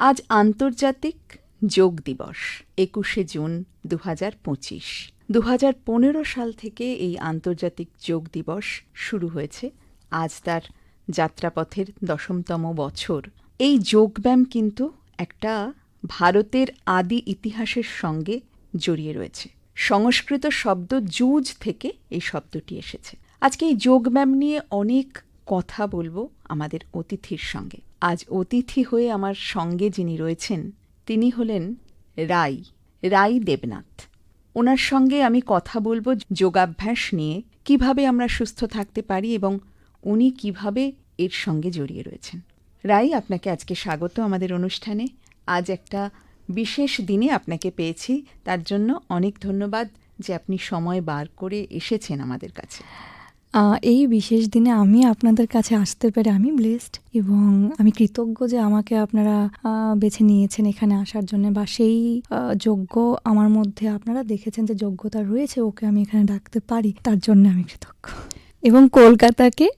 আজ আন্তর্জাতিক যোগ দিবস, একুশে জুন দু হাজার পঁচিশ। দু হাজার পনেরো সাল থেকে এই আন্তর্জাতিক যোগ দিবস শুরু হয়েছে। আজ তার যাত্রাপথের দশমতম বছর। এই যোগব্যায়াম কিন্তু একটা ভারতের আদি ইতিহাসের সঙ্গে জড়িয়ে রয়েছে। সংস্কৃত শব্দ জুজ থেকে এই শব্দটি এসেছে। আজকে এই যোগব্যায়াম নিয়ে অনেক কথা বলব। আমাদের অতিথির সঙ্গে। আজ অতিথি হয়ে আমার সঙ্গে যিনি রয়েছেন, তিনি হলেন রাই রাই দেবনাথ। ওনার সঙ্গে আমি কথা বলব যোগাভ্যাস নিয়ে, কীভাবে আমরা সুস্থ থাকতে পারি এবং উনি কীভাবে এর সঙ্গে জড়িয়ে রয়েছেন। রাই, আপনাকে আজকে স্বাগত আমাদের অনুষ্ঠানে। আজ একটা বিশেষ দিনে আপনাকে পেয়েছি। তার জন্য অনেক ধন্যবাদ যে আপনি সময় বার করে এসেছেন আমাদের কাছে। এই বিশেষ দিনে আমি আপনাদের কাছে আসতে পেরে আমি ব্লেসড এবং আমি কৃতজ্ঞ যে আমাকে আপনারা বেছে নিয়েছেন এখানে আসার জন্য বা সেই যোগ্য আমার মধ্যে আপনারা দেখেছেন যে যোগ্যতা রয়েছে, ওকে আমি এখানে ডাকতে পারি, তার জন্য আমি কৃতজ্ঞ। এবং কলকাতাকে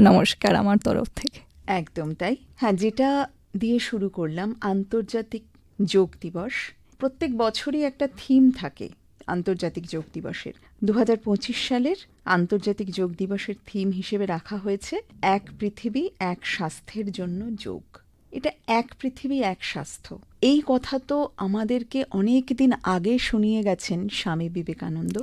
নমস্কার আমার তরফ থেকে। একদম তাই। হ্যাঁ যেটা দিয়ে শুরু করলাম, আন্তর্জাতিক যোগ দিবস, প্রত্যেক বছরই একটা থিম থাকে। আন্তর্জাতিক যোগ দিবসের। দু হাজার পঁচিশ সালের আন্তর্জাতিক যোগ দিবসের থিম হিসেবে রাখা হয়েছে এক পৃথিবী, এক স্বাস্থ্যের জন্য যোগ। এটা এক পৃথিবী, এক স্বাস্থ্য। এই কথা তো আমাদেরকে অনেক দিন আগে শুনিয়ে গেছেন স্বামী বিবেকানন্দ।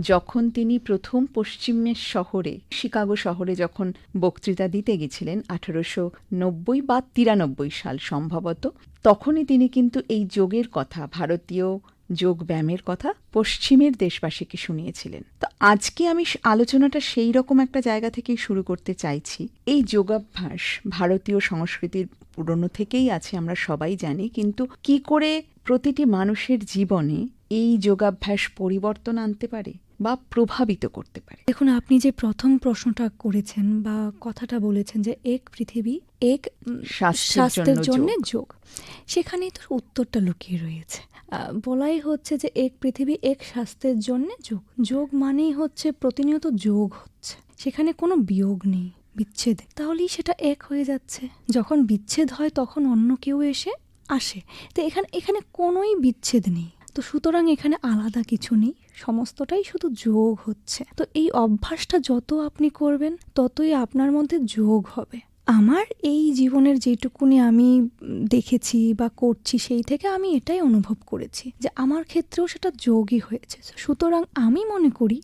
যখন তিনি প্রথম পশ্চিমের শহরে, শিকাগো শহরে যখন বক্তৃতা দিতে গেছিলেন, আঠারোশো নব্বই বা তিরানব্বই সাল সম্ভবত, তখনই তিনি কিন্তু এই যোগের কথা, ভারতীয় যোগ ব্যায়ামের কথা পশ্চিমের দেশবাসীকে শুনিয়েছিলেন। তো আজকে আমি আলোচনাটা সেই রকম একটা জায়গা থেকেই শুরু করতে চাইছি। এই যোগাভ্যাস ভারতীয় সংস্কৃতির পুরনো থেকেই আছে আমরা সবাই জানি। কিন্তু কি করে প্রতিটি মানুষের জীবনে এই যোগাভ্যাস পরিবর্তন আনতে পারে বা প্রভাবিত করতে পারে? দেখুন আপনি যে প্রথম প্রশ্নটা করেছেন বা কথাটা বলেছেন যে এক পৃথিবী এক স্বাস্থ্যের জন্য যোগ। সেখানেই তো উত্তরটা লুকিয়ে রয়েছে। বলাই হচ্ছে যে এক পৃথিবী এক স্বাস্থ্যের জন্য যোগ। যোগ মানেই হচ্ছে প্রতিনিয়ত যোগ হচ্ছে। সেখানে কোনো বিয়োগ নেই, বিচ্ছেদ। তাহলেই সেটা এক হয়ে যাচ্ছে। যখন বিচ্ছেদ হয় তখন অন্য কেউ এসে আসে। তো এখানে এখানে কোনোই বিচ্ছেদ নেই। তো সুতরাং এখানে আলাদা কিছু নেই। সমস্তটাই শুধু যোগ হচ্ছে। তো এই অভ্যাসটা যত আপনি করবেন, ততই আপনার মধ্যে যোগ হবে। আমার এই জীবনের যেটুকুনি আমি দেখেছি বা করছি, সেই থেকে আমি এটাই অনুভব করেছি যে আমার ক্ষেত্রেও সেটা যোগই হয়েছে। সুতরাং আমি মনে করি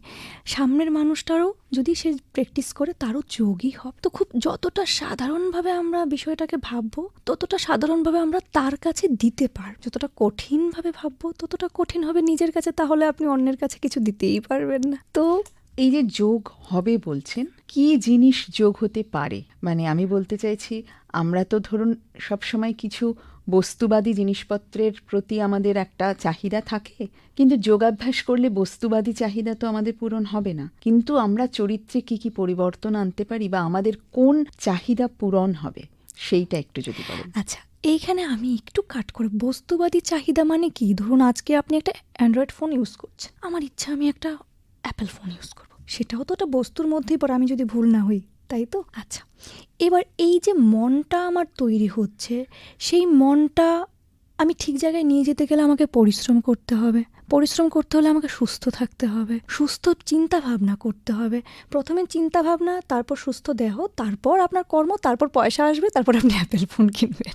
সামনের মানুষটারও যদি সে প্র্যাকটিস করে, তারও যোগই হবে। তো খুব যতটা সাধারণভাবে আমরা বিষয়টাকে ভাববো, ততটা সাধারণভাবে আমরা তার কাছে দিতে পার, যতটা কঠিনভাবে ভাববো, ততটা কঠিন হবে নিজের কাছে, তাহলে আপনি অন্যের কাছে কিছু দিতেই পারবেন না। তো এই যে যোগ হবে বলছেন, কি জিনিস যোগ হতে পারে? মানে আমি বলতে চাইছি, আমরা তো ধরুন সবসময় কিছু বস্তুবাদী জিনিসপত্রের প্রতি আমাদের একটা চাহিদা থাকে, কিন্তু যোগাভ্যাস করলে বস্তুবাদী চাহিদা তো আমাদের পূরণ হবে না। কিন্তু আমরা চরিত্রে কি কি পরিবর্তন আনতে পারি বা আমাদের কোন চাহিদা পূরণ হবে, সেইটা একটু যদি বলেন। আচ্ছা এইখানে আমি একটু কাট করে, বস্তুবাদী চাহিদা মানে কি? ধরুন আজকে আপনি একটা অ্যান্ড্রয়েড ফোন ইউজ করছেন, আমার ইচ্ছা আমি একটা অ্যাপেল ফোন ইউজ করব। সেটাও তো একটা বস্তুর মধ্যেই পড়ে, আমি যদি ভুল না হই, তাই তো? আচ্ছা এবার এই যে মনটা আমার তৈরি হচ্ছে, সেই মনটা আমি ঠিক জায়গায় নিয়ে যেতে গেলে আমাকে পরিশ্রম করতে হবে। পরিশ্রম করতে হলে আমাকে সুস্থ থাকতে হবে, সুস্থ চিন্তা ভাবনা করতে হবে। প্রথমে চিন্তা ভাবনা তারপর সুস্থ দেহ, তারপর আপনার কর্ম, তারপর পয়সা আসবে, তারপর আপনি অ্যাপেল ফোন কিনবেন।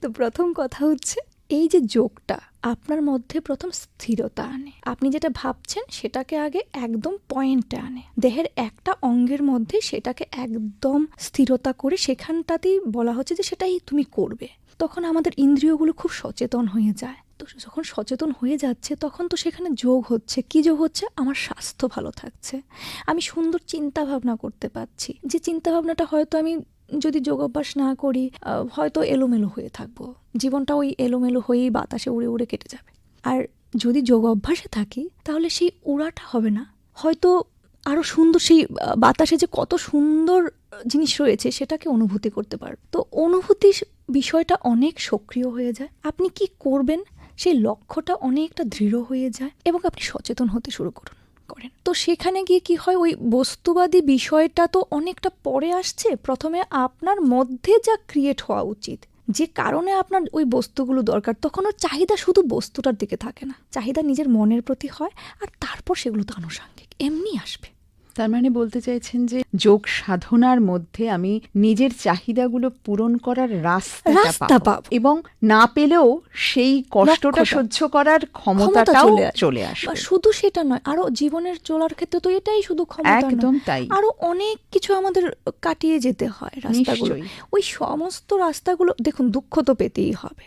তো প্রথম কথা হচ্ছে, এই যে যোগটা আপনার মধ্যে প্রথম স্থিরতা আনে। আপনি যেটা ভাবছেন সেটাকে আগে একদম পয়েন্টে আনে। দেহের একটা অঙ্গের মধ্যে সেটাকে একদম স্থিরতা করে সেখানটাতেই বলা হচ্ছে যে সেটাই তুমি করবে। তখন আমাদের ইন্দ্রিয়গুলো খুব সচেতন হয়ে যায়। তো যখন সচেতন হয়ে যাচ্ছে, তখন তো সেখানে যোগ হচ্ছে। কি যোগ হচ্ছে? আমার স্বাস্থ্য ভালো থাকছে। আমি সুন্দর চিন্তা ভাবনা করতে পারছি। যে চিন্তা ভাবনাটা হয়তো আমি যদি যোগ অভ্যাস না করি হয়তো এলোমেলো হয়ে থাকব। জীবনটা ওই এলোমেলো হয়েই বাতাসে উড়ে উড়ে কেটে যাবে। আর যদি যোগ অভ্যাসে থাকি, তাহলে সেই উড়াটা হবে না। হয়তো আরও সুন্দর, সেই বাতাসে যে কত সুন্দর জিনিস রয়েছে, সেটাকে অনুভূতি করতে পারব। তো অনুভূতি বিষয়টা অনেক সক্রিয় হয়ে যায়। আপনি কি করবেন? সেই লক্ষ্যটা অনেকটা দৃঢ় হয়ে যায় এবং আপনি সচেতন হতে শুরু করুন। করেন। তো সেখানে গিয়ে কি হয়? ওই বস্তুবাদী বিষয়টা তো অনেকটা পরে আসছে। প্রথমে আপনার মধ্যে যা ক্রিয়েট হওয়া উচিত, যে কারণে আপনার ওই বস্তুগুলো দরকার, তখন ওর চাহিদা শুধু বস্তুটার দিকে থাকে না। চাহিদা নিজের মনের প্রতি হয়, আর তারপর সেগুলো তো আনুষাঙ্গিক, এমনি আসবে। তার মানে বলতে চাইছেন যে যোগ সাধনার মধ্যে আমি নিজের চাহিদাগুলো পূরণ করার রাস্তা পাবো। এবং না পেলেও সেই কষ্টটা সহ্য করার ক্ষমতাটাও চলে আসবে। শুধু সেটা নয় আরও জীবনের চলার ক্ষেত্রে তো এটাই শুধু ক্ষমতা একদম তাই। আরও অনেক কিছু আমাদের কাটিয়ে যেতে হয় রাস্তাগুলো। ওই সমস্ত রাস্তাগুলো দেখুন দুঃখ তো পেতেই হবে।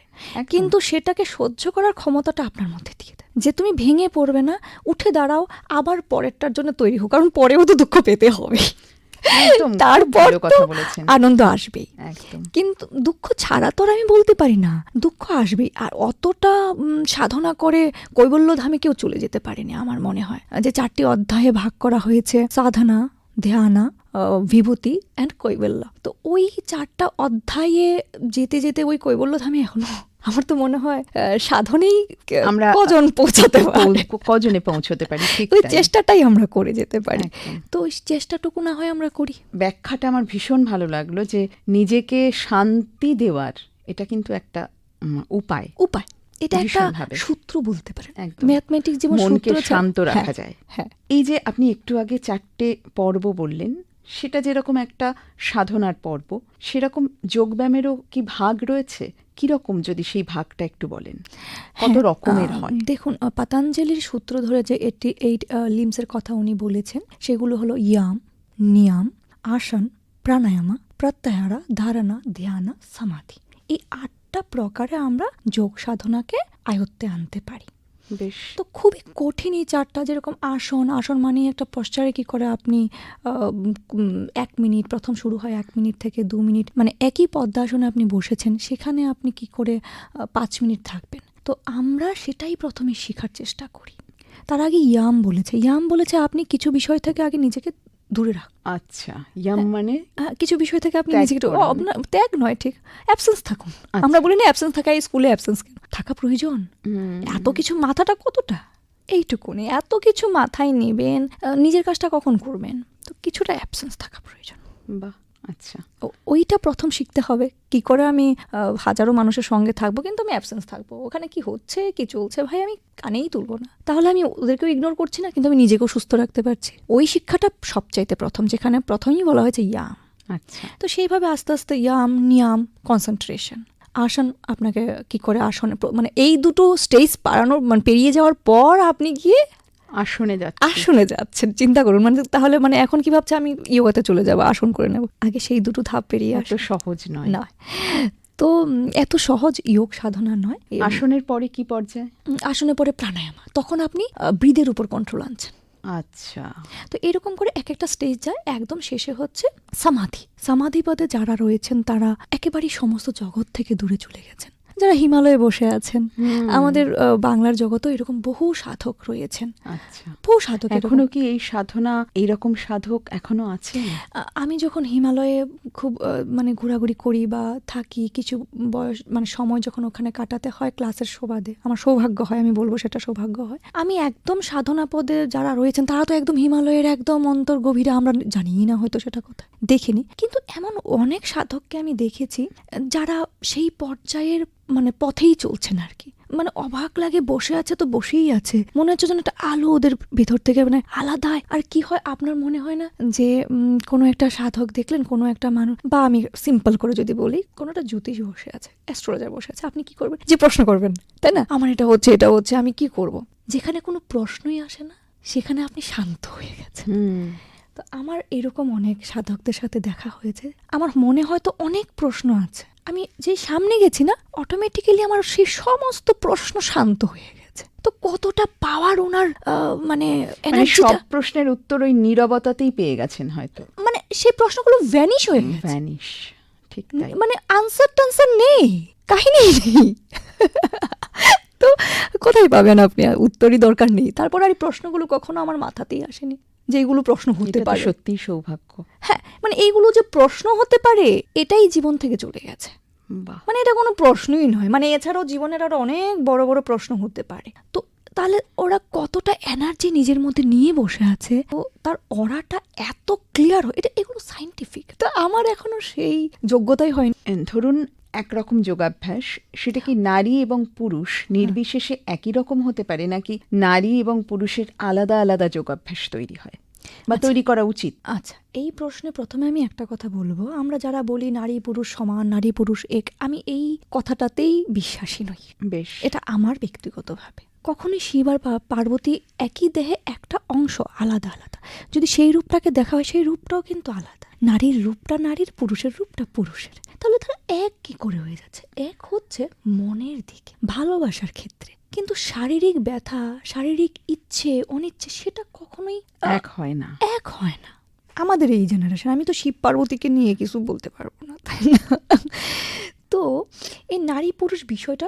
কিন্তু সেটাকে সহ্য করার ক্ষমতাটা আপনার মধ্যে দেয় যে তুমি ভেঙে পড়বে না উঠে দাঁড়াও আবার পরেরটার জন্য তৈরি হোক কারণ পরেও তো দুঃখ পেতে হবে। তারপর তো আনন্দ আসবেই। কিন্তু দুঃখ ছাড়া তো আর আমি বলতে পারি না দুঃখ আসবেই। আর অতটা সাধনা করে কৈবল্য ধামে কেউ চলে যেতে পারেনি আমার মনে হয়। যে চারটি অধ্যায়ে ভাগ করা হয়েছে সাধনা ধ্যানা বিভূতি অ্যান্ড কৈবল্য। তো ওই চারটা অধ্যায়ে যেতে যেতে ওই কৈবল্যধামে এখনও আমার তো মনে হয় সাধনেই আমরা- কজন পৌঁছাতে পারে। কজনে পৌঁছতে পারি? ওই চেষ্টাটাই আমরা করে যেতে পারি। তো ওই চেষ্টাটুকু না হয় আমরা করি। ব্যাখ্যাটা আমার ভীষণ ভালো লাগল যে নিজেকে শান্তি দেওয়ার এটা কিন্তু একটা উপায়। উপায়। এটা একটা। সূত্র বলতে পারেন। একদম। ম্যাথমেটিক্স যেমন মনকে শান্ত রাখা হ্যাঁ, যায়। হ্যাঁ। এই যে আপনি একটু আগে চারটে পর্ব বললেন সেটা যেরকম একটা সাধনার পর্ব সেরকম যোগব্যায়ামেরও কি ভাগ রয়েছে? কীরকম যদি সেই ভাগটা একটু বলেন? কত হ্যাঁ, রকমের হয়? দেখুন পাতাঞ্জলির সূত্র ধরে যে এইটি এইট লিমসের কথা উনি বলেছেন সেগুলো হলো ইয়াম নিয়াম আসন প্রাণায়ামা প্রত্যাহারা ধারণা ধ্যানা সমাধি। এই আটটা প্রকারে আমরা যোগ সাধনাকে আয়ত্তে আনতে পারি। বেশ। তো খুবই কঠিন এই চারটা যেরকম আসন আসন মানে একটা পশ্চারে কি করে আপনি এক মিনিট প্রথম শুরু হয় এক মিনিট থেকে দু মিনিট মানে একই পদ্মাসনে আপনি বসেছেন সেখানে আপনি কি করে পাঁচ মিনিট থাকবেন? তো আমরা সেটাই প্রথমে শেখার চেষ্টা করি। তার আগে ইয়াম বলেছে ইয়াম বলেছে আপনি কিছু বিষয় থেকে আগে নিজেকে দূরে রাখ আচ্ছা ইয়াম মানে? কিছু বিষয় থেকে আপনি ত্যাগ নিজেকে ত্যাগ নয় ঠিক। অ্যাবসেন্স থাকুন। আচ্ছা। আমরা বলি না অ্যাবসেন্স থাকা স্কুলে অ্যাবসেন্স থাকা প্রয়োজন? এত কিছু মাথাটা কতটা? এইটুকুনি এত কিছু মাথায় নেবেন নিজের কাজটা কখন করবেন? তো কিছুটা অ্যাবসেন্স থাকা প্রয়োজন। বাহ আচ্ছা। ওইটা প্রথম শিখতে হবে। কি করে আমি হাজারো মানুষের সঙ্গে থাকব কিন্তু আমি অ্যাবসেন্স থাকব? ওখানে কি হচ্ছে কি চলছে? ভাই আমি কানেই তুলবো না। তাহলে আমি ওদেরকেও ইগনোর করছি না কিন্তু আমি নিজেকেও সুস্থ রাখতে পারছি? ওই শিক্ষাটা সবচাইতে প্রথম যেখানে প্রথমেই বলা হয়েছে ইয়াম আচ্ছা। তো সেইভাবে আস্তে আস্তে ইয়াম নিয়াম কনসেন্ট্রেশন আসন আপনাকে কি করে আসনে মানে এই দুটো স্টেজ পারানোর মানে পেরিয়ে যাওয়ার পর আপনি গিয়ে আসনে যাচ্ছে আসনে যাচ্ছেন চিন্তা করুন। মানে তাহলে মানে এখন কি ভাবছে? আমি ইয়োগাতে চলে যাব আসন করে নেব। আগে সেই দুটো ধাপ পেরিয়ে এত সহজ নয়। নয়। তো এত সহজ যোগ সাধনা নয়। আসনের পরে কি পর্যায়ে? উম, আসনে পরে প্রাণায়াম। তখন আপনি ব্রিদের উপর কন্ট্রোল আনছেন। আচ্ছা। তো এরকম করে এক একটা স্টেজ যায়, একদম শেষে হচ্ছে সমাধি। সমাধি পদে যারা রয়েছেন, তারা একেবারেই সমস্ত জগৎ থেকে দূরে চলে গেছেন। যারা হিমালয়ে বসে আছেন আমাদের বাংলার জগতেও এরকম বহু সাধক রয়েছেন। আচ্ছা। বহু সাধক এখনও কি এই সাধনা এইরকম সাধক এখনও আছে? আমি যখন হিমালয়ে খুব মানে ঘোরাঘুরি করি বা থাকি কিছু বয়স মানে সময় যখন ওখানে কাটাতে হয় ক্লাসের সুবাদে আমার সৌভাগ্য হয় আমি বলব সেটা সৌভাগ্য হয়। আমি একদম সাধনা পদে যারা রয়েছেন তারা তো একদম হিমালয়ের একদম অন্তর গভীরে আমরা জানিই না হয়তো সেটা কোথায় দেখিনি। কিন্তু এমন অনেক সাধককে আমি দেখেছি যারা সেই পর্যায়ের মানে পথেই চলছেন আর কি। মানে অবাক লাগে বসে আছে তো বসেই আছে। মনে হচ্ছে যেন একটা আলো ওদের ভেতর থেকে মানে আলাদাই আর কি হয় আপনার মনে হয় না যে কোনো একটা সাধক দেখলেন কোনো একটা মানুষ বা আমি সিম্পল করে যদি বলি কোনো একটা জ্যোতিষ বসে আছে অ্যাস্ট্রোলজার বসে আছে আপনি কি করবেন? যে প্রশ্ন করবেন তাই না? আমার এটা হচ্ছে এটা হচ্ছে আমি কি করব? যেখানে কোনো প্রশ্নই আসে না সেখানে আপনি শান্ত হয়ে গেছেন। তো আমার এরকম অনেক সাধকদের সাথে দেখা হয়েছে। আমার মনে হয়তো অনেক প্রশ্ন আছে। আমি যে সামনে গেছি না অটোমেটিক্যালি আমার সেই সমস্ত প্রশ্ন শান্ত হয়ে গেছে। তো কতটা পাওয়ার ওনার মানে মানে সব প্রশ্নের উত্তর ওই নীরবতাতেই পেয়ে গেছেন হয়তো। মানে সেই প্রশ্নগুলো ভ্যানিশ হয়ে গেছে। ভ্যানিশ ঠিক মানে আনসার টানসার নেই কাহিনী নেই। তো কোথায় পাবেন আপনি? উত্তরই দরকার নেই। তারপর আর এই প্রশ্নগুলো কখনো আমার মাথাতেই আসেনি। যে এইগুলো প্রশ্ন হতে পারে। সত্যি সৌভাগ্য। হ্যাঁ মানে এইগুলো যে প্রশ্ন হতে পারে এটাই জীবন থেকে চলে গেছে। মানে এটা কোনো প্রশ্নই নয়। মানে এছাড়াও জীবনের আরও অনেক বড় বড় প্রশ্ন হতে পারে। তো তাহলে ওরা কতটা এনার্জি নিজের মধ্যে নিয়ে বসে আছে? ও তার অরাটা এত ক্লিয়ার হয়। এটা এগুলো সাইন্টিফিক তো আমার এখনও সেই যোগ্যতাই হয়নি। ধরুন একরকম যোগাভ্যাস সেটা কি নারী এবং পুরুষ নির্বিশেষে একই রকম হতে পারে নাকি নারী এবং পুরুষের আলাদা আলাদা যোগাভ্যাস তৈরি হয়? বা তৈরি করা উচিত? আচ্ছা এই প্রশ্নে প্রথমে আমি একটা কথা বলব। আমরা যারা বলি নারী পুরুষ সমান নারী পুরুষ এক আমি এই কথাটাতেই বিশ্বাসী নই। বেশ। এটা আমার ব্যক্তিগতভাবে। কখনোই শিব আর পার্বতী একই দেহে একটা অংশ আলাদা আলাদা। যদি সেই রূপটাকে দেখা হয় সেই রূপটাও কিন্তু আলাদা। নারীর রূপটা নারীর পুরুষের রূপটা পুরুষের। এক কি করে হয়ে যাচ্ছে? এক হচ্ছে মনের দিকে ভালোবাসার ক্ষেত্রে। কিন্তু শারীরিক ব্যথা শারীরিক ইচ্ছে অনিচ্ছে সেটা কখনোই এক হয় না। এক হয় না। আমাদের এই জেনারেশন আমি তো শিব পার্বতীকে নিয়ে কিছু বলতে পারব না তাই না? তো এই নারী পুরুষ বিষয়টা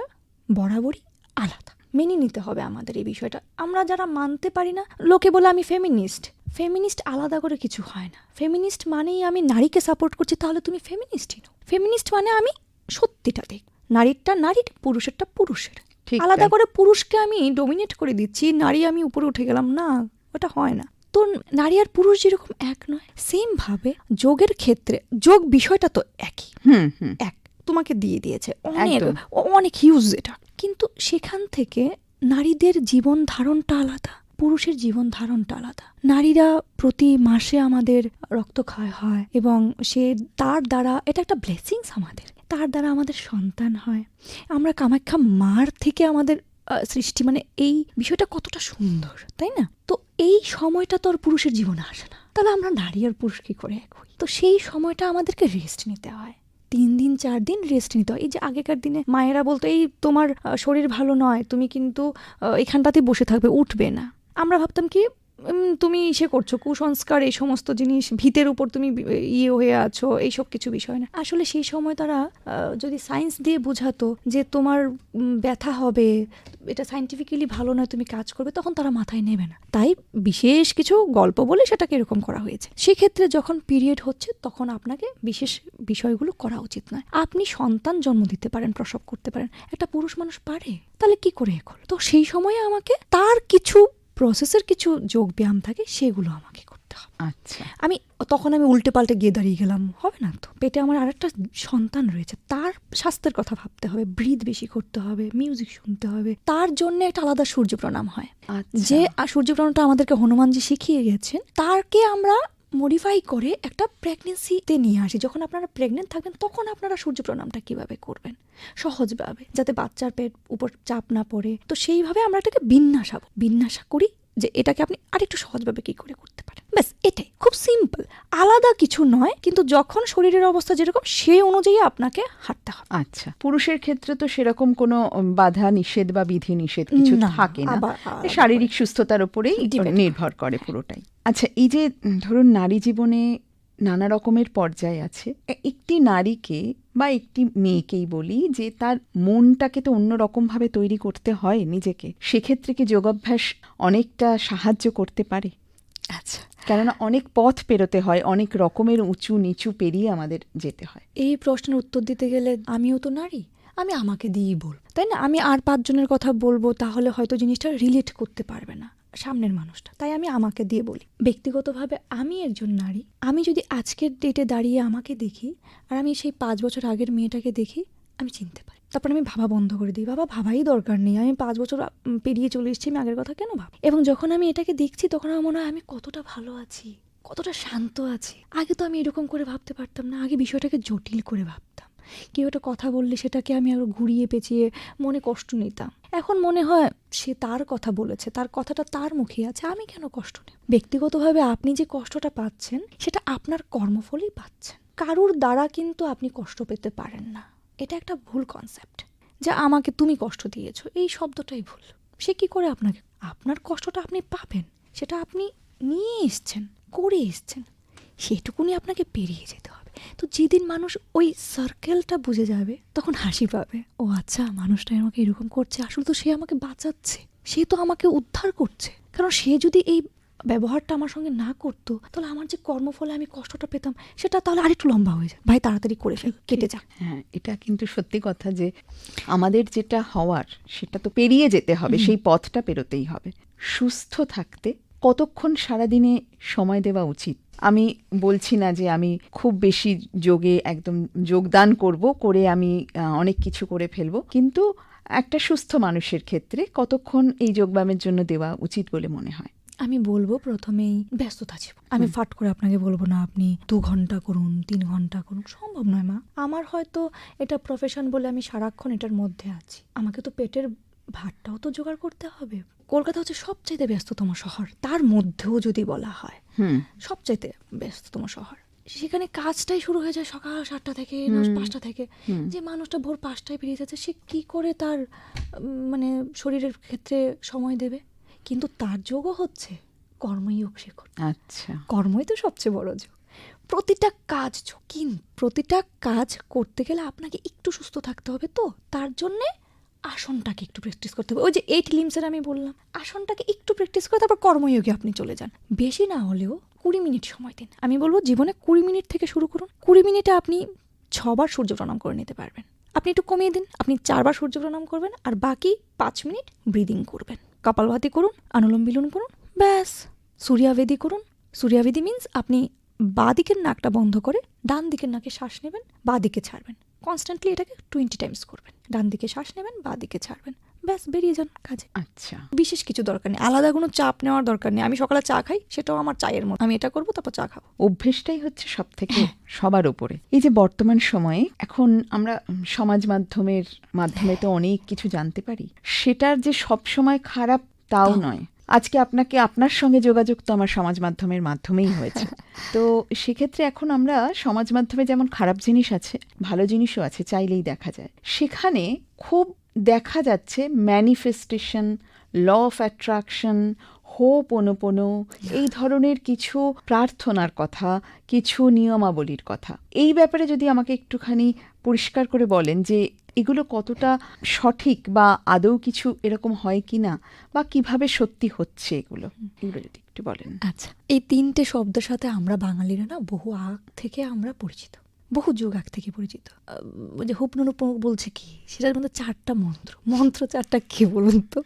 বরাবরই আলাদা। মেনে নিতে হবে আমাদের এই বিষয়টা। আমরা যারা মানতে পারি না লোকে বলে আমি ফেমিনিস্ট ফেমিনিস্ট আলাদা করে কিছু হয় না। ফেমিনিস্ট মানেই আমি নারীকে সাপোর্ট করছি তাহলে তুমি ফেমিনিস্টই নো ফেমিনিস্ট মানে আমি সত্যিটা দেখ। নারীরটা নারীর পুরুষেরটা পুরুষের। আলাদা করে পুরুষকে আমি ডোমিনেট করে দিচ্ছি নারী আমি উপরে উঠে গেলাম না ওটা হয় না। তো নারী আর পুরুষ যেরকম এক নয় সেম ভাবে যোগের ক্ষেত্রে যোগ বিষয়টা তো একই। হুম হুম। এক তোমাকে দিয়ে দিয়েছে অনেক অনেক হিউজ এটা। কিন্তু সেখান থেকে নারীদের জীবন ধারণটা আলাদা। পুরুষের জীবন ধারণটা আলাদা। নারীরা প্রতি মাসে আমাদের রক্তক্ষয় হয় এবং সে তার দ্বারা, এটা একটা ব্লেসিংস আমাদের। তার দ্বারা আমাদের সন্তান হয়। আমরা কামাখ্যা মার থেকে আমাদের সৃষ্টি মানে এই বিষয়টা কতটা সুন্দর, তাই না? তো এই সময়টা তো আর পুরুষের জীবনে আসে না। তাহলে আমরা নারী আর পুরুষ কি করে এক তো সেই সময়টা আমাদেরকে রেস্ট নিতে হয়। তিন দিন, চার দিন রেস্ট নিতে হয়। এই যে আগেকার দিনে মায়েরা বলতো, এই তোমার শরীর ভালো নয়, তুমি কিন্তু এখানটাতে বসে থাকবে, উঠবে না। আমরা ভাবতাম কি তুমি ইসে করছ, কুসংস্কার, এই সমস্ত জিনিস, ভিতের উপর তুমি ইয়ে হয়ে আছো, এইসব কিছু বিষয় না। আসলে সেই সময় তারা যদি সায়েন্স দিয়ে বোঝাতো যে তোমার ব্যথা হবে, এটা সাইন্টিফিক্যালি ভালো নয়, তুমি কাজ করবে, তখন তারা মাথায় নেবে না। তাই বিশেষ কিছু গল্প বলে সেটাকে এরকম করা হয়েছে। সেক্ষেত্রে যখন পিরিয়ড হচ্ছে, তখন আপনাকে বিশেষ বিষয়গুলো করা উচিত নয়। আপনি সন্তান জন্ম দিতে পারেন, প্রসব করতে পারেন, একটা পুরুষ মানুষ পারে, তাহলে কি করে এখন? তো সেই সময়ে আমাকে তার কিছু প্রসেসের কিছু যোগ ব্যায়াম থাকে সেগুলো আমাকে করতে হবে। আচ্ছা। আমি তখন আমি উল্টে পাল্টে গিয়ে দাঁড়িয়ে গেলাম হবে না তো? পেটে আমার আরেকটা সন্তান রয়েছে তার স্বাস্থ্যের কথা ভাবতে হবে ব্রিদ বেশি করতে হবে মিউজিক শুনতে হবে তার জন্য একটা আলাদা সূর্য প্রণাম হয়। আচ্ছা। যে আর সূর্য প্রণামটা আমাদেরকে হনুমানজি শিখিয়ে গেছেন তারকে আমরা মডিফাই করে একটা প্রেগনেন্সিতে নিয়ে আসি। যখন আপনারা প্রেগনেন্ট থাকবেন, তখন আপনারা সূর্য প্রণামটা কীভাবে করবেন? সহজভাবে, যাতে বাচ্চার পেট উপর চাপ না পড়ে। তো সেইভাবে আমরা এটাকে বিন্যাসাবো বিন্যাসা করি যে এটাকে আপনি আরেকটু সহজভাবে কি করে করতে পারেন। ব্যাস এটাই। খুব সিম্পল আলাদা কিছু নয় কিন্তু যখন শরীরের অবস্থা যেরকম সেই অনুযায়ী আপনাকে হাঁটতে হবে। আচ্ছা। পুরুষের ক্ষেত্রে তো সেরকম কোনো বাধা নিষেধ বা বিধি নিষেধ কিছু না, থাকে না। শারীরিক সুস্থতার উপরেই নির্ভর করে পুরোটাই। আচ্ছা এই যে ধরুন নারী জীবনে নানা রকমের পর্যায় আছে। একটি নারীকে বা একটি মেয়েকেই বলি যে তার মনটাকে তো অন্য রকমভাবে তৈরি করতে হয় নিজেকে সেক্ষেত্রে কি যোগাভ্যাস অনেকটা সাহায্য করতে পারে? আচ্ছা। কেননা অনেক পথ পেরোতে হয় অনেক রকমের উঁচু নিচু পেরিয়ে আমাদের যেতে হয়। এই প্রশ্নের উত্তর দিতে গেলে আমিও তো নারী আমি আমাকে দিয়েই বলব। তাই না? আমি আর পাঁচজনের কথা বলব তাহলে হয়তো জিনিসটা রিলেট করতে পারবে না। সামনের মানুষটা। তাই আমি আমাকে দিয়ে বলি, ব্যক্তিগতভাবে আমি একজন নারী। আমি যদি আজকের ডেটে দাঁড়িয়ে আমাকে দেখি, আর আমি সেই পাঁচ বছর আগের মেয়েটাকে দেখি, আমি চিনতে পারি। তারপর আমি ভাবা বন্ধ করে দিই, বাবা, ভাবাই দরকার নেই, আমি পাঁচ বছর পেরিয়ে চলে এসেছি, আমি আগের কথা কেন ভাব? এবং যখন আমি এটাকে দেখছি, তখন আমার মনে হয়, আমি কতটা ভালো আছি, কতটা শান্ত আছি। আগে তো আমি এরকম করে ভাবতে পারতাম না, আগে বিষয়টাকে জটিল করে ভাবতাম। কেউ একটা কথা বললে সেটাকে আমি আরও ঘুরিয়ে পেঁচিয়ে মনে কষ্ট নিতাম। এখন মনে হয় সে তার কথা বলেছে, তার কথাটা তার মুখে আছে, আমি কেন কষ্ট নেব? ব্যক্তিগতভাবে আপনি যে কষ্টটা পাচ্ছেন, সেটা আপনার কর্মফলেই পাচ্ছেন। কারুর দ্বারা কিন্তু আপনি কষ্ট পেতে পারেন না। এটা একটা ভুল কনসেপ্ট যা আমাকে তুমি কষ্ট দিয়েছ, এই শব্দটাই ভুল। সে কি করে আপনাকে, আপনার কষ্টটা আপনি পাবেন, সেটা আপনি নিয়ে এসছেন, করে এসছেন, সেটুকুনি আপনাকে পেরিয়ে যেতে হবে। তো যেদিন মানুষ ওই সার্কেলটা বুঝে যাবে তখন হাসি পাবে। ও আচ্ছা মানুষটা আমাকে এরকম করছে আসলে তো সে আমাকে বাঁচাচ্ছে। সে তো আমাকে উদ্ধার করছে। কারণ সে যদি এই ব্যবহারটা আমার সঙ্গে না করতো তাহলে আমার যে কর্মফলে আমি কষ্টটা পেতাম সেটা তাহলে আরেকটু লম্বা হয়ে যায়। ভাই তাড়াতাড়ি করে ফেল কেটে যাক। হ্যাঁ এটা কিন্তু সত্যি কথা যে আমাদের যেটা হওয়ার সেটা তো পেরিয়ে যেতে হবে সেই পথটা পেরোতেই হবে। সুস্থ থাকতে কতক্ষণ সারাদিনে সময় দেওয়া উচিত? আমি বলছি না যে আমি খুব বেশি যোগে একদম যোগদান করব করে আমি অনেক কিছু করে ফেলব। কিন্তু একটা সুস্থ মানুষের ক্ষেত্রে কতক্ষণ এই যোগব্যায়ামের জন্য দেওয়া উচিত বলে মনে হয়? আমি বলব প্রথমেই ব্যস্ততা জীবন আমি ফাট করে আপনাকে বলব না আপনি দু ঘণ্টা করুন তিন ঘণ্টা করুন সম্ভব নয় মা। আমার হয়তো এটা প্রফেশন বলে আমি সারাক্ষণ এটার মধ্যে আছি। আমাকে তো পেটের ভাতটাও তো জোগাড় করতে হবে। কলকাতা হচ্ছে সবচাইতে ব্যস্ততম শহর। তার মধ্যেও যদি বলা হয় সবচাইতে ব্যস্ততম শহর। সেখানে কাজটাই শুরু হয়ে যায় সকাল সাতটা থেকে পাঁচটা থেকে। যে মানুষটা ভোর পাঁচটায় বেরিয়ে যাচ্ছে সে কি করে তার মানে শরীরের ক্ষেত্রে সময় দেবে? কিন্তু তার যোগও হচ্ছে কর্মযোগ করছে আচ্ছা। কর্মই তো সবচেয়ে বড় যোগ। প্রতিটা কাজ কিন্তু প্রতিটা কাজ করতে গেলে আপনাকে একটু সুস্থ থাকতে হবে তো তার জন্যে আসনটাকে একটু প্র্যাকটিস করতে হবে। ওই যে এইট লিমসের আমি বললাম, আসনটাকে একটু প্র্যাকটিস করে তারপর কর্মযোগে আপনি চলে যান। বেশি না হলেও কুড়ি মিনিট সময় দিন। আমি বলব জীবনে কুড়ি মিনিট থেকে শুরু করুন। কুড়ি মিনিটে আপনি ছবার সূর্য প্রণাম করে নিতে পারবেন। আপনি একটু কমিয়ে দিন, আপনি চারবার সূর্য প্রণাম করবেন আর বাকি পাঁচ মিনিট ব্রিদিং করবেন। কপালভাতি করুন অনুলোম বিলোম করুন, ব্যাস। সূর্যাবেদি করুন। সূর্যাবেদি মিন্স আপনি বাঁ দিকের নাকটা বন্ধ করে ডান দিকের নাকে শ্বাস নেবেন, বাঁ দিকে ছাড়বেন। কনস্ট্যান্টলি এটাকে টোয়েন্টি টাইমস করবেন। ডান দিকে শ্বাস নেবেন বাঁ দিকে ছাড়বেন। ব্যাস বেরিয়ে যান কাজে। আচ্ছা। বিশেষ কিছু দরকার নেই। আলাদা কোনো চাপ নেওয়ার দরকার নেই। আমি সকালে চা খাই সেটাও আমার চায়ের মতো। আমি এটা করব তারপর চা খাব। অভ্যেসটাই হচ্ছে সব থেকে সবার উপরে। এই যে বর্তমান সময়ে এখন আমরা সমাজ মাধ্যমের মাধ্যমে তো অনেক কিছু জানতে পারি। সেটার যে সব সময় খারাপ তাও নয়। আজকে আপনাকে আপনার সঙ্গে যোগাযোগ তো আমার সমাজ মাধ্যমের মাধ্যমেই হয়েছে। তো সেক্ষেত্রে এখন আমরা সমাজ মাধ্যমে যেমন খারাপ জিনিস আছে ভালো জিনিসও আছে চাইলেই দেখা যায়। সেখানে খুব দেখা যাচ্ছে manifestation law of attraction hope অনুপনো এই ধরনের কিছু প্রার্থনার কথা কিছু নিয়মাবলীর কথা। এই ব্যাপারে যদি আমাকে একটুখানি পরিষ্কার করে বলেন যে এগুলো কতটা সঠিক বা আদৌ কিছু এরকম হয় কি না বা কীভাবে সত্যি হচ্ছে এগুলো? এগুলো যদি একটু বলেন। আচ্ছা এই তিনটে শব্দের সাথে আমরা বাঙালিরা না বহু আগ থেকে আমরা পরিচিত। বহু যুগ আগ থেকে পরিচিত। যে হুপনুপ বলছে কি? সেটার মধ্যে চারটা মন্ত্র। মন্ত্র চারটা কি বলুন তো?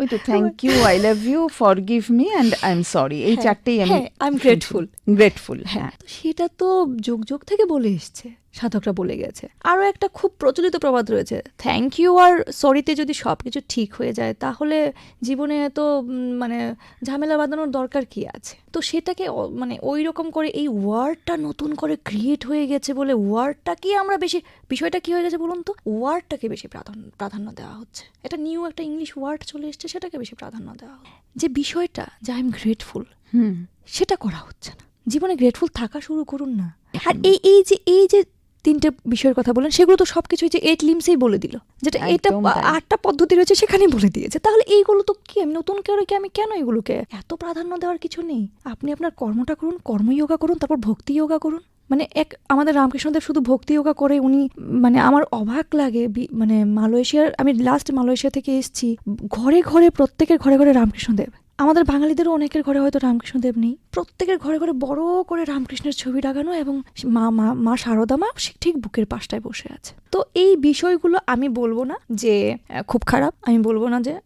ওই তো thank you I love you for give me and I am sorry এই হ্যাঁ, চারটেই আমি হ্যাঁ, I'm grateful. গ্রেটফুল হ্যাঁ সেটা তো যুগ যুগ থেকে বলে এসছে। সাধকরা বলে গেছে। আরও একটা খুব প্রচলিত প্রবাদ রয়েছে থ্যাংক ইউ আর সরিতে যদি সব কিছু ঠিক হয়ে যায় তাহলে জীবনে তো মানে ঝামেলা বাঁধানোর দরকার কি আছে? তো সেটাকে মানে ওই রকম করে এই ওয়ার্ডটা নতুন করে ক্রিয়েট হয়ে গেছে বলে ওয়ার্ডটাকে আমরা বেশি বিষয়টা কি হয়ে গেছে বলুন তো? ওয়ার্ডটাকে বেশি প্রাধান্য প্রাধান্য দেওয়া হচ্ছে। এটা নিউ একটা ইংলিশ ওয়ার্ড চলে এসছে সেটাকে বেশি প্রাধান্য দেওয়া হচ্ছে। যে বিষয়টা যে আই এম গ্রেটফুল হুম। সেটা করা হচ্ছে না। জীবনে গ্রেটফুল থাকা শুরু করুন না। আর এই এই যে এই যে তিনটে বিষয়ের কথা বলেন সেগুলো তো সবকিছু যে এইট লিমসেই বলে দিল। যেটা এটা আটটা পদ্ধতি রয়েছে সেখানেই বলে দিয়েছে। তাহলে এইগুলো তো কি? আমি নতুন করে কি আমি কেন এগুলোকে এত প্রাধান্য দেওয়ার কিছু নেই? আপনি আপনার কর্মটা করুন কর্মযোগা করুন তারপর ভক্তি যোগা করুন। মানে এক আমাদের রামকৃষ্ণদেব শুধু ভক্তি যোগা করে উনি মানে আমার অবাক লাগে মানে মালয়েশিয়ার আমি লাস্ট মালয়েশিয়া থেকে এসেছি। ঘরে ঘরে প্রত্যেকের ঘরে ঘরে রামকৃষ্ণদেব। আমাদের বাঙালিদেরও অনেকের ঘরে হয়তো রামকৃষ্ণদেব নেই। প্রত্যেকের ঘরে ঘরে বড় করে রামকৃষ্ণের ছবি লাগানো এবং মা মা মা শারদা মা সে ঠিক বুকের পাশটায় বসে আছে। তো এই বিষয়গুলো আমি বলব না যে খুব খারাপ আমি বলব না যে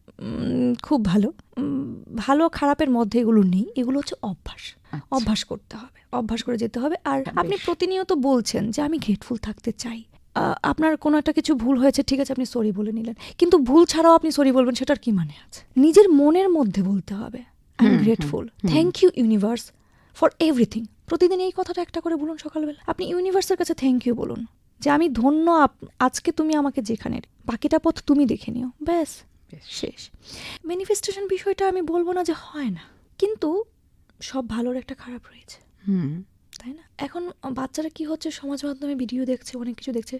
খুব ভালো। ভালো খারাপের মধ্যে এগুলো নেই। এগুলো হচ্ছে অভ্যাস। আচ্ছা। অভ্যাস করতে হবে অভ্যাস করে যেতে হবে। আর আপনি প্রতিনিয়ত বলছেন যে আমি গ্রেটফুল থাকতে চাই। আপনার কোনো একটা কিছু ভুল হয়েছে ঠিক আছে আপনি সরি বলে নিলেন। কিন্তু ভুল ছাড়াও আপনি সরি বলবেন সেটার কি মানে আছে? নিজের মনের মধ্যে বলতে হবে। I am grateful thank you universe for everything প্রতিদিন এই কথাটা একটা করে বলুন সকালবেলা। আপনি ইউনিভার্সের কাছে থ্যাংক ইউ বলুন। যে আমি ধন্য আজকে তুমি আমাকে যেখানে বাকিটা পথ তুমি দেখে নিও। ব্যাস বেশ। শেষ। ম্যানিফেস্টেশন বিষয়টা আমি বলব না যে হয় না। কিন্তু সব ভালোর একটা খারাপ রয়েছে। হুম। তাই না? এখন বাচ্চারা কি হচ্ছে? সমাজ মাধ্যমে ভিডিও দেখছে, অনেক কিছু দেখছে।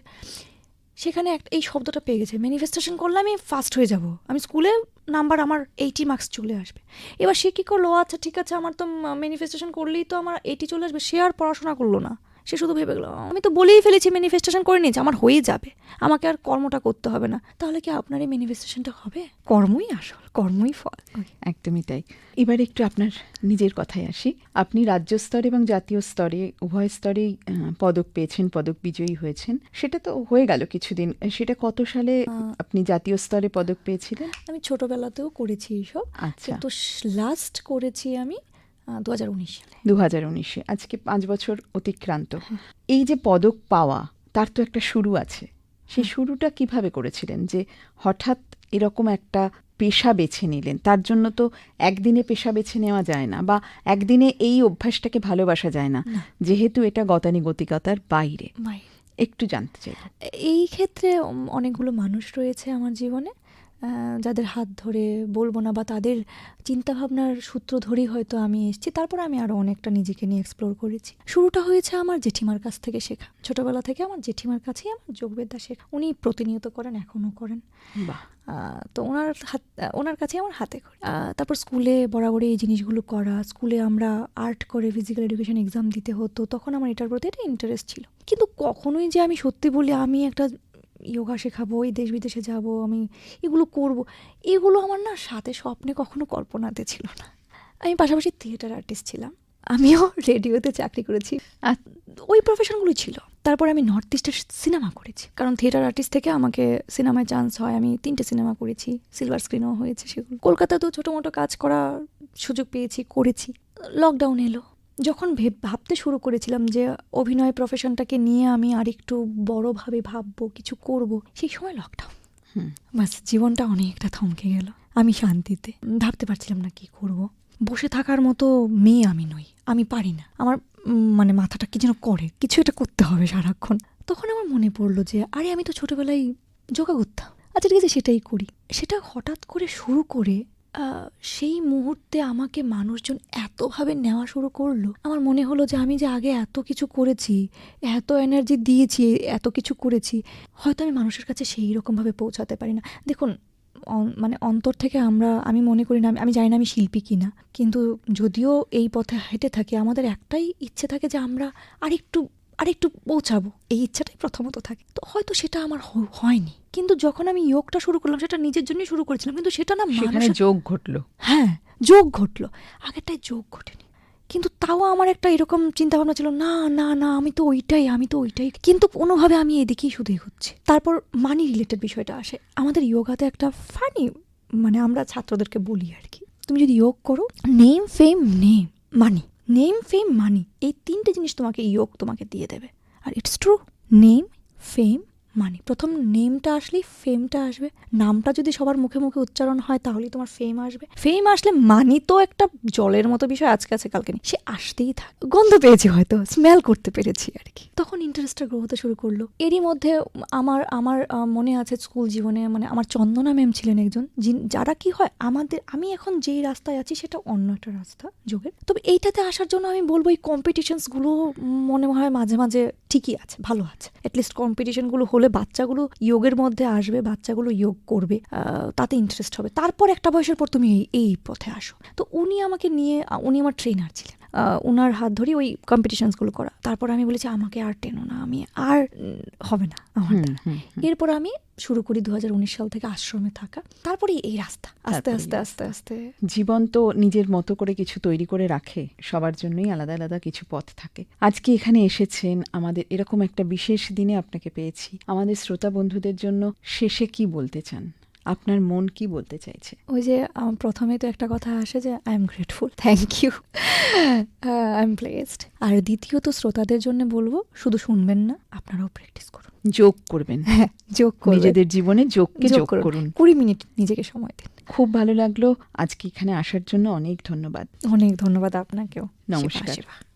সেখানে একটা, এই শব্দটা পেয়ে গেছে। ম্যানিফেস্টেশন করলে আমি ফার্স্ট হয়ে যাব। আমি স্কুলে নাম্বার আমার এইটি মার্কস চলে আসবে। এবার সে কী করল? আচ্ছা ঠিক আছে, আমার তো ম্যানিফেস্টেশন করলেই তো আমার এইটি চলে আসবে। সে আর পড়াশোনা করল না। সে শুধু ভেবে গেলো আমি তো বলেই ফেলেছি ম্যানিফেস্টেশন করে নিয়েছি আমার হয়ে যাবে। আমাকে আর কর্মটা করতে হবে না। তাহলে কি আপনার এই ম্যানিফেস্টেশনটা হবে? কর্মই আসল কর্মই ফল। একদমই তাই। এবার একটু আপনার নিজের কথায় আসি। আপনি রাজ্য স্তরে এবং জাতীয় স্তরে উভয় স্তরেই পদক পেয়েছেন পদক বিজয়ী হয়েছেন। সেটা তো হয়ে গেল কিছুদিন। সেটা কত সালে আপনি জাতীয় স্তরে পদক পেয়েছিলেন? আমি ছোটবেলাতেও করেছি এইসব। আচ্ছা। তো লাস্ট করেছি আমি দু হাজার উনিশ সালে। দু হাজার উনিশে আজকে পাঁচ বছর অতিক্রান্ত। এই যে পদক পাওয়া তার তো একটা শুরু আছে। সেই শুরুটা কীভাবে করেছিলেন? যে হঠাৎ এরকম একটা পেশা বেছে নিলেন তার জন্য তো একদিনে পেশা বেছে নেওয়া যায় না বা একদিনে এই অভ্যাসটাকে ভালোবাসা যায় না। যেহেতু এটা গতানুগতিকতার বাইরে। একটু জানতে চাই এই ক্ষেত্রে অনেকগুলো মানুষ রয়েছে আমার জীবনে। যাদের হাত ধরে বলব না বা তাদের চিন্তাভাবনার সূত্র ধরেই হয়তো আমি এসেছি তারপর আমি আরও অনেকটা নিজেকে নিয়ে এক্সপ্লোর করেছি। শুরুটা হয়েছে আমার জেঠিমার কাছ থেকে শেখা। ছোটবেলা থেকে আমার জেঠিমার কাছেই আমার যোগবিদ্যা শেখা উনি প্রতিনিয়ত করেন এখনও করেন। তো ওনার হাত ওনার কাছে আমার হাতে করে তারপর স্কুলে বরাবরই এই জিনিসগুলো করা স্কুলে আমরা আর্ট করে ফিজিক্যাল এডুকেশন এক্সাম দিতে হতো তখন আমার এটার প্রতি একটা ইন্টারেস্ট ছিল। কিন্তু কখনোই যে আমি সত্যি বলি আমি একটা যোগা শেখাবো এই দেশ বিদেশে যাব আমি এগুলো করব। এগুলো আমার না সাথে স্বপ্নে কখনো কল্পনাতে ছিল না। আমি পাশাপাশি থিয়েটার আর্টিস্ট ছিলাম। আমিও রেডিওতে চাকরি করেছি। আর ওই প্রফেশনগুলো ছিল। তারপর আমি নর্থ ইস্টের সিনেমা করেছি। কারণ থিয়েটার আর্টিস্ট থেকে আমাকে সিনেমায় চান্স হয়। আমি তিনটে সিনেমা করেছি। সিলভার স্ক্রিনও হয়েছে সেগুলো। কলকাতাতেও ছোটো মোটো কাজ করার সুযোগ পেয়েছি করেছি। লকডাউন এলো। যখন ভেব- ভাবতে শুরু করেছিলাম যে অভিনয় প্রফেশনটাকে নিয়ে আমি আরেকটু বড়োভাবে ভাববো কিছু করব সেই সময় লকডাউন হুম। বাস জীবনটা অনেকটা থমকে গেল। আমি শান্তিতে। ভাবতে পারছিলাম না কি করব। বসে থাকার মতো মেয়ে আমি নই। আমি পারি না। আমার মানে মাথাটা কি যেন করে। কিছু এটা করতে হবে সারাক্ষণ। তখন আমার মনে পড়ল যে আরে আমি তো ছোটবেলায় যোগা করতাম আচ্ছা ঠিক আছে সেটাই করি। সেটা হঠাৎ করে শুরু করে সেই মুহূর্তে আমাকে মানুষজন এতভাবে নেওয়া শুরু করল। আমার মনে হলো যে আমি যে আগে এত কিছু করেছি, এত এনার্জি দিয়েছি, এত কিছু করেছি, হয়তো আমি মানুষের কাছে সেই রকমভাবে পৌঁছাতে পারি না। দেখুন মানে অন্তর থেকে আমরা, আমি মনে করি না, আমি জানি না আমি শিল্পী কিনা কিন্তু যদিও এই পথে হেঁটে থাকি, আমাদের একটাই ইচ্ছে থাকে যে আমরা আরেকটু আরেকটু পৌঁছাবো। এই ইচ্ছাটাই প্রথমত থাকে। তো হয়তো সেটা আমার হয়নি। কিন্তু যখন আমি যোগটা শুরু করলাম সেটা নিজের জন্যই শুরু করেছিলাম। কিন্তু সেটা না সেখানে যোগ ঘটলো। হ্যাঁ যোগ ঘটলো। আগেরটায় যোগ ঘটেনি। কিন্তু তাও আমার একটা এরকম চিন্তা ভাবনা ছিল না না না আমি তো ওইটাই আমি তো ওইটাই। কিন্তু কোনোভাবে আমি এদিকেই শুধু এগোচ্ছি তারপর মানি রিলেটেড বিষয়টা আসে। আমাদের যোগাতে একটা ফানি মানে আমরা ছাত্রদেরকে বলি আর কি। তুমি যদি যোগ করো name fame name money name fame money এই তিনটে জিনিস তোমাকে ইয়োগ তোমাকে দিয়ে দেবে। আর it's true name fame money প্রথম নেমটা আসলেই ফেমটা আসবে। নামটা যদি সবার মুখে মুখে উচ্চারণ হয়, তাহলেই তোমার ফেম আসবে। ফেম আসলে মানি তো একটা জলের মতো বিষয় আজকে আছে, কালকে নেই। সে আসতেই থাক। গন্ধ পেয়েছি হয়তো স্মেল করতে পেরেছি আর কি। তখন ইন্টারেস্টটা গ্রো হতে শুরু করল। এরই মধ্যে আমার আমার মনে আছে স্কুল জীবনে মানে আমার চন্দনা ম্যাম ছিলেন একজন যারা কি হয়, আমাদের, আমি এখন যেই রাস্তায় আছি, সেটা অন্য একটা রাস্তা যোগের। তবে এইটাতে আসার জন্য আমি বলব, এই কম্পিটিশনসগুলো মনে হয় মাঝে মাঝে ঠিকই আছে, ভালো আছে। অ্যাটলিস্ট কম্পিটিশনগুলো হলে বাচ্চাগুলো যোগের মধ্যে আসবে, বাচ্চাগুলো যোগ করবে তাতে ইন্টারেস্ট হবে। তারপর একটা বয়সের পর তুমি এই পথে আসো। তো উনি আমাকে নিয়ে উনি আমার ট্রেনার ছিলেন। ওনার হাত ধরে ওই কম্পিটিশনসগুলো করা। তারপর আমি বলেছি আমাকে আর টেনো না আমি আর হবে না আমার দ্বারা। এরপর আমি শুরু করি দুহাজার উনিশ সাল থেকে আশ্রমে থাকা। তারপরে এই রাস্তা আস্তে আস্তে আস্তে আস্তে। জীবন তো নিজের মতো করে কিছু তৈরি করে রাখে সবার জন্যই আলাদা আলাদা কিছু পথ থাকে। আজকে এখানে এসেছেন আমাদের এরকম একটা বিশেষ দিনে আপনাকে পেয়েছি। আমাদের শ্রোতা বন্ধুদের জন্য শেষে কি বলতে চান? আপনার মন কি বলতে চাইছে? ওই যে প্রথমে তো একটা কথা আসে যে I am grateful thank you I am placed আর দ্বিতীয়ত শ্রোতাদের জন্য বলব শুধু শুনবেন না আপনারাও প্র্যাকটিস করুন। যোগ করবেন। হ্যাঁ যোগ নিজেদের জীবনে যোগকে যোগ করুন। কুড়ি মিনিট নিজেকে সময় দিন। খুব ভালো লাগল। আজকে এখানে আসার জন্য অনেক ধন্যবাদ। অনেক ধন্যবাদ আপনাকেও। নমস্কার।